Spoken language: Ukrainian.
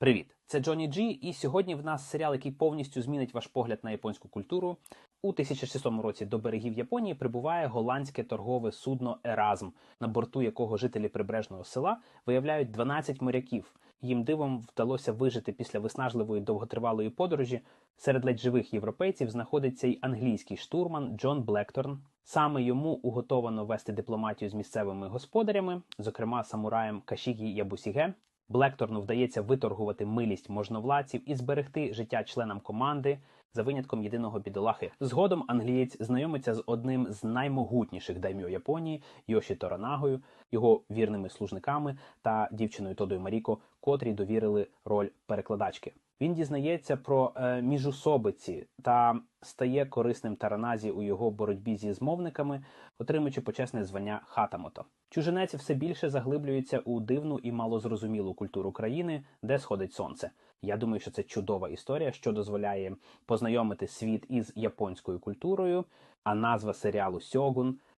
Привіт, це Джонні Джі, і сьогодні в нас серіал, який повністю змінить ваш погляд на японську культуру. У 1600 році до берегів Японії прибуває голландське торгове судно Еразм, на борту якого жителі прибережного села виявляють 12 моряків. Їм дивом вдалося вижити після виснажливої довготривалої подорожі. Серед ледь живих європейців знаходиться й англійський штурман Джон Блекторн. Саме йому уготовано вести дипломатію з місцевими господарями, зокрема самураєм Кашігі Ябусіге. Блекторну вдається виторгувати милість можновладців і зберегти життя членам команди за винятком єдиного бідолахи. Згодом англієць знайомиться з одним з наймогутніших даймьо Японії Йоші Торанагою, його вірними служниками та дівчиною Тодою Маріко, котрі довірили роль перекладачки. Він дізнається про е, міжусобиці та стає корисним тараназі у його боротьбі зі змовниками, отримуючи почесне звання хатамото. Чужинець все більше заглиблюється у дивну і малозрозумілу культуру країни, де сходить сонце. Я думаю, що це чудова історія, що дозволяє познайомити світ із японською культурою. А назва серіалу Сьогун